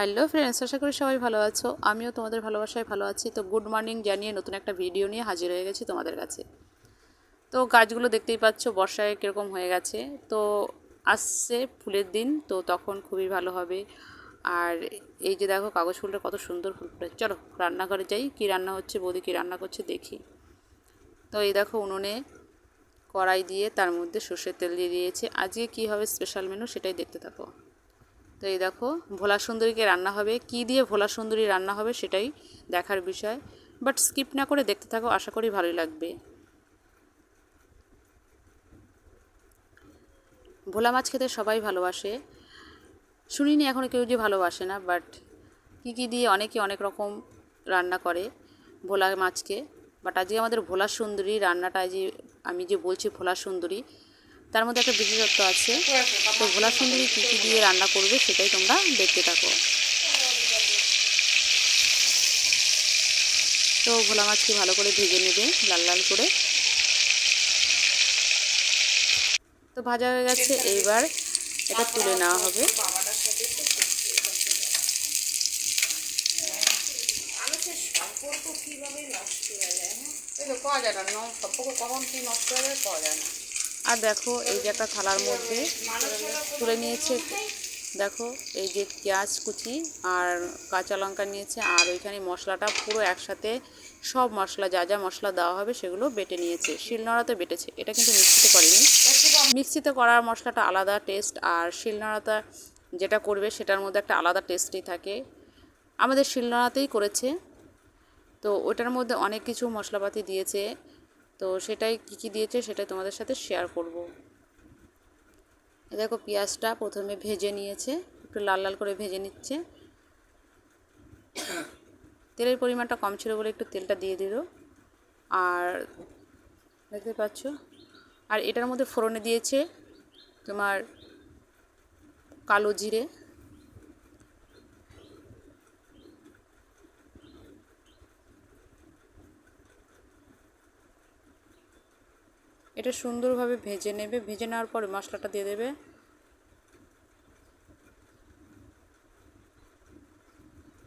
Hello friends, আশা করি সবাই ভালো আছো। আমিও তোমাদের ভালোবাসায় ভালো আছি। তো গুড মর্নিং জানিয়ে নতুন একটা ভিডিও নিয়ে হাজির হয়ে গেছি তোমাদের কাছে। তো গাছগুলো দেখতেই পাচ্ছ, বর্ষায় কীরকম হয়ে গেছে। তো আসছে ফুলের দিন, তো তখন খুবই ভালো হবে। আর এই যে দেখো কাগজ ফুলটা কত সুন্দর ফুল ফুটে চলো রান্নাঘরে যাই, কী রান্না হচ্ছে, বৌদি কী রান্না করছে দেখি। তো এই দেখো উনুনে কড়াই দিয়ে তার মধ্যে সর্ষের তেল দিয়ে দিয়েছে। আজকে কী হবে স্পেশাল মেনু সেটাই দেখতে থাকো। তো এই দেখো, ভোলা সুন্দরীকে রান্না হবে। কি দিয়ে ভোলা সুন্দরী রান্না হবে সেটাই দেখার বিষয়। বাট স্কিপ না করে দেখতে থাকো, আশা করি ভালোই লাগবে। ভোলা মাছ খেতে সবাই ভালোবাসে। শুনিনি এখনও কেউ যে ভালোবাসে না বাট কী কী দিয়ে অনেকে অনেক রকম রান্না করে ভোলা মাছকে। বাট আজকে আমাদের ভোলা সুন্দরী রান্নাটা যে, আমি যে বলছি ভোলা সুন্দরী তার মধ্যে একটা বিশেষত্ব আছে, তো ভোলা সুন্দরী কী কী দিয়ে রান্না করবে সেটাই তোমরা দেখতে থাকো। তো ভোলা মাছকে ভালো করে ভেজে নেবে, লাল লাল করে। তো ভাজা হয়ে গেছে, এইবার এটা তুলে নেওয়া হবে। সম্পর্ক নষ্ট হয়ে যায় হ্যাঁ? যায় না কখন কি নষ্ট হয়ে যায় পাওয়া যায় না। আর দেখো, এই যে একটা থালার মধ্যে তুলে নিয়েছে। দেখো, এই যে পেঁয়াজ কুচি আর কাঁচা লঙ্কা নিয়েছে, আর ওইখানে মশলাটা পুরো একসাথে সব মশলা, যা যা মশলা দেওয়া হবে সেগুলো বেটে নিয়েছে। শিলনোড়াতে বেটেছে, এটা কিন্তু মিক্সিতে করেনি। মিক্সিতে করার মশলাটা আলাদা টেস্ট, আর শিলনোড়াতে যেটা করবে সেটার মধ্যে একটা আলাদা টেস্টই থাকে। আমাদের শিলনোড়াতেই করেছে। তো ওটার মধ্যে অনেক কিছু মশলাপাতি দিয়েছে। তো সেটাই কী কী দিয়েছে সেটাই তোমাদের সাথে শেয়ার করব। দেখো পেঁয়াজটা প্রথমে ভেজে নিয়েছে, একটু লাল লাল করে ভেজে নিচ্ছে। তেলের পরিমাণটা কম ছিল বলে একটু তেলটা দিয়ে দিল। আর দেখতে পাচ্ছ? আর এটার মধ্যে ফোড়নে দিয়েছে তোমার কালো জিরে। এটা সুন্দরভাবে ভেজে নেবে। ভেজে নেওয়ার পরে মশলাটা দিয়ে দেবে।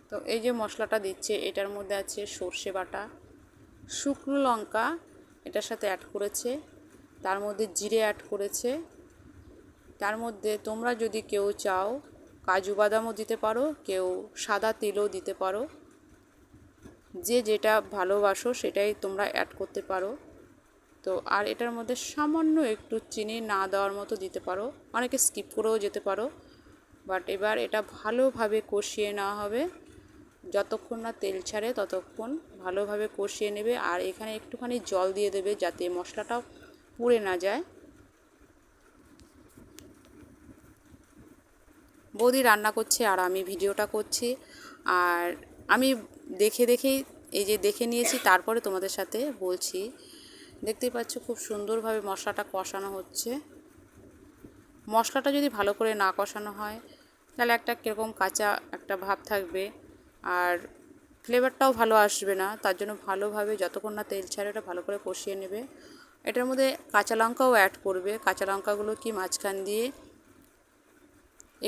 তো এই যে মশলাটা দিচ্ছে, এটার মধ্যে আছে সর্ষে বাটা, শুকনো লঙ্কা, এটার সাথে অ্যাড করেছে, তার মধ্যে জিরে অ্যাড করেছে, তার মধ্যে তোমরা যদি কেউ চাও কাজু বাদামও দিতে পারো, কেউ সাদা তেলও দিতে পারো। যে যেটা ভালোবাসো সেটাই তোমরা অ্যাড করতে পারো। তো আর এটার মধ্যে সামান্য একটু চিনি না দেওয়ার মতো দিতে পারো। অনেকে স্কিপ করেও যেতে পারো। বাট এবার এটা ভালোভাবে কষিয়ে নেওয়া হবে। যতক্ষণ না তেল ছাড়ে ততক্ষণ ভালোভাবে কষিয়ে নেবে আর এখানে একটুখানি জল দিয়ে দেবে যাতে মশলাটা পুড়ে না যায়। বৌদি রান্না করছে আর আমি ভিডিওটা করছি। আর আমি দেখে দেখেই এই যে দেখে নিয়েছি, তারপরে তোমাদের সাথে বলছি। দেখতেই পাচ্ছ খুব সুন্দরভাবে মশলাটা কষানো হচ্ছে। মশলাটা যদি ভালো করে না কষানো হয়, তাহলে একটা কীরকম কাঁচা একটা ভাব থাকবে আর ফ্লেভারটাও ভালো আসবে না। তার জন্য ভালোভাবে যতক্ষণ না তেল ছাড়ে ওটা ভালো করে কষিয়ে নেবে। এটার মধ্যে কাঁচা লঙ্কাও অ্যাড করবে। কাঁচা লঙ্কাগুলো কি মাঝখান দিয়ে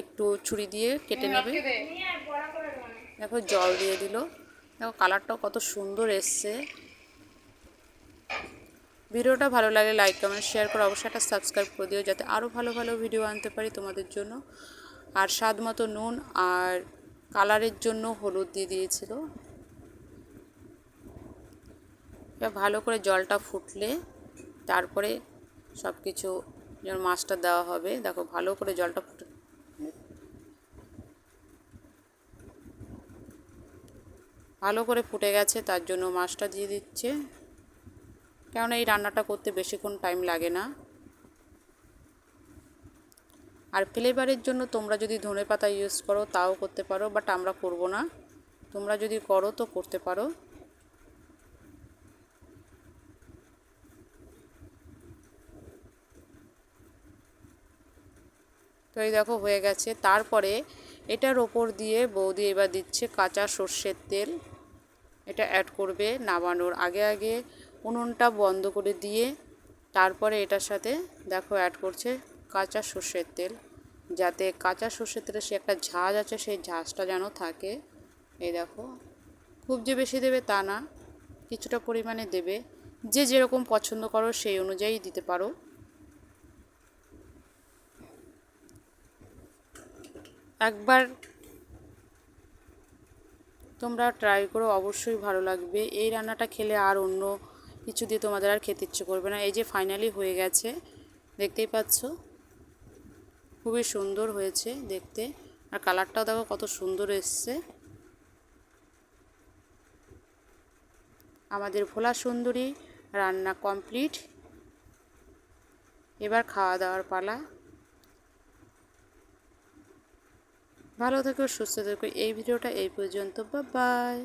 একটু ছুরি দিয়ে কেটে নেবে। দেখো জল দিয়ে দিল। দেখো কালারটাও কত সুন্দর এসছে। ভিডিওটা ভালো লাগলে লাইক কমেন্ট শেয়ার করে অবশ্যই একটা সাবস্ক্রাইব করে দিও যাতে আরও ভালো ভালো ভিডিও আনতে পারি তোমাদের জন্য। আর স্বাদ মতো নুন আর কালারের জন্য হলুদ দিয়ে দিয়েছিল। এবার ভালো করে জলটা ফুটলে তারপরে সব কিছু যেমন মাছটা দেওয়া হবে, দেখো ভালো করে জলটা ফুটে ভালো করে ফুটে গেছে, তার জন্য মাছটা দিয়ে দিচ্ছে। কেননা এই রান্নাটা করতে বেশিক্ষণ টাইম লাগে না। আর ফ্লেভারের জন্য তোমরা যদি ধনে পাতা ইউজ করো, তাও করতে পারো বাট আমরা করব না। তোমরা যদি করো, তো করতে পারো। তো এই দেখো হয়ে গেছে। তারপরে এটার ওপর দিয়ে বৌদি এবার দিচ্ছে কাঁচা সর্ষের তেল। এটা অ্যাড করবে নামানোর আগে আগে উনুনটা বন্ধ করে দিয়ে তারপরে এটার সাথে দেখো অ্যাড করছে কাঁচা সর্ষের তেল। যাতে কাঁচা সর্ষের তেলে সে একটা ঝাঁজ আছে, সেই ঝাঁজটা যেন থাকে। এই দেখো, খুব যে বেশি দেবে তা না, কিছুটা পরিমাণে দেবে। যে যেরকম পছন্দ করো সেই অনুযায়ী দিতে পারো। একবার তোমরা ট্রাই করো, অবশ্যই ভালো লাগবে। এই রান্নাটা খেলে আর অন্য কিছু দিয়ে তোমাদের আর খেতে ইচ্ছে করবে না। এই যে ফাইনালি হয়ে গেছে, দেখতেই পাচ্ছ? খুবই সুন্দর হয়েছে দেখতে। আর কালারটাও দেখো কত সুন্দর এসছে। আমাদের ভোলা সুন্দরী রান্না কমপ্লিট এবার খাওয়া দাওয়ার পালা। ভালো থেকো, সুস্থ থেকো। এই ভিডিওটা এই পর্যন্ত। বা বাই